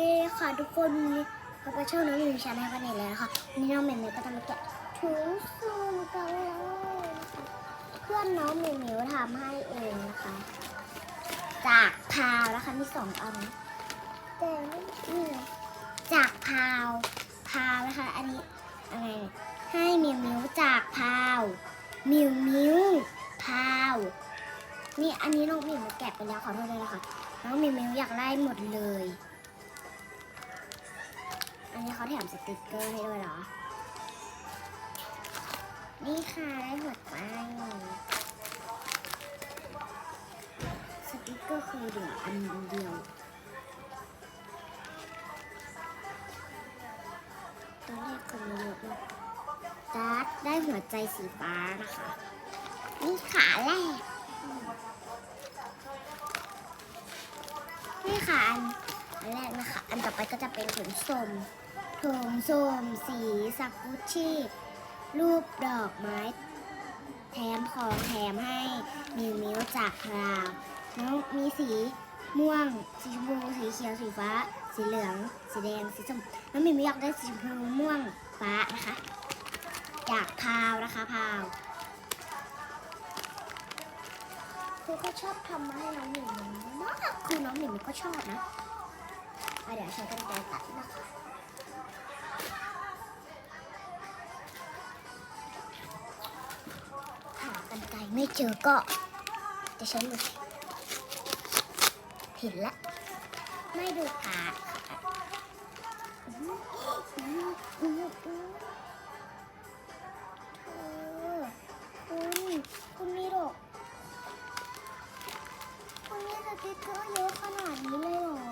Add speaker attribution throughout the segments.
Speaker 1: ดีค่ะทุกคนนนี้เราไปช่องน้องหมิวชาแนลกันอีกแล้วนะคะวันนี้น้องหมิวก็จะมาแกะถุงซูมกันเลยนะคะเพื่อนน้องหมิวหมิวทำให้เองนะคะ จากพาวนะคะมีสองอันแต่นี่จากพาวพาวนะคะอันนี้อะไรให้มิวมิวจากพาวมิวมิวพาวนี่อันนี้น้องหมิวแกะไปแล้วขอโทษด้วยนะคะน้องหมิวหมิวอยากได้หมดเลย อันนี้เขาแถมสติกเกอร์ให้ด้วยเหรอ นี่ค่ะได้หัวใจสติกเกอร์คือเหลืออันเดียวตอนแรกคนเยอะมากจัดได้หัวใจสีฟ้านะคะ นี่ขา อันแรกนะคะ อันต่อไปก็จะเป็นถุงส้มถุงส้มสีสักุชชี่รูปดอกไม้ แถมของแถมให้มิวมิวจากพราวน้องมีสีม่วง สีชมพูสีเขียวสีฟ้า สีเหลือง สีแดงสีส้มน้องมิวมิวอยากได้สีชมพูม่วงฟ้านะคะจากพาวนะคะพาวครูก็ชอบทำมาให้น้องหมิวมิวมากคือน้องหมิวมิวก็ชอบนะ เดี๋ยวใช้กันไกตัดนะคะหากันไกไม่เจอก็ จะใช้มือเห็นละ ไม่ดูขาดค่ะอื้ออื้ออื้ออื้อเธอคุณคุณมีดอกคุณมีสติ๊กเกอร์เยอะขนาดนี้เลยเหรอ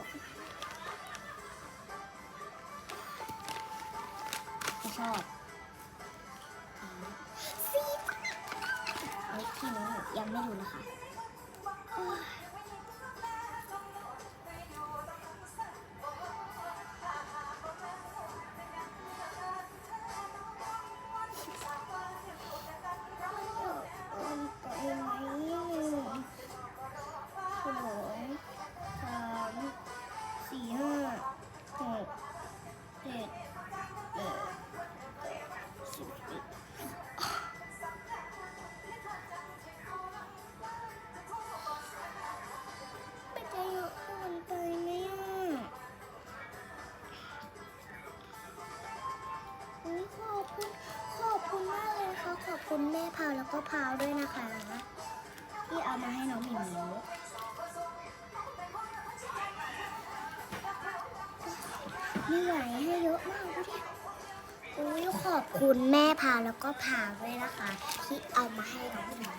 Speaker 1: ยังไม่รู้นะคะ คุณแม่พาวแล้วก็พาวด้วยนะคะ ที่เอามาให้น้องหมิวมีไหลให้เยอะมากดูดิอุ้ยขอบคุณแม่พาวแล้วก็พาวด้วยนะคะ ที่เอามาให้น้องหมิว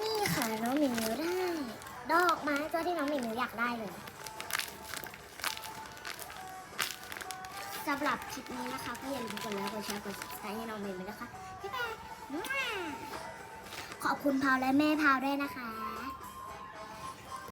Speaker 1: นี่ค่ะน้องหมิวได้ ดอกไม้ตัวที่น้องหมิวอยากได้เลย สำหรับคลิปนี้นะคะก็อย่าลืมกดไลค์กดแชร์กดติดตามให้น้องเมิวนะคะบ๊ายบายขอบคุณพาวและแม่พาวด้วยนะคะ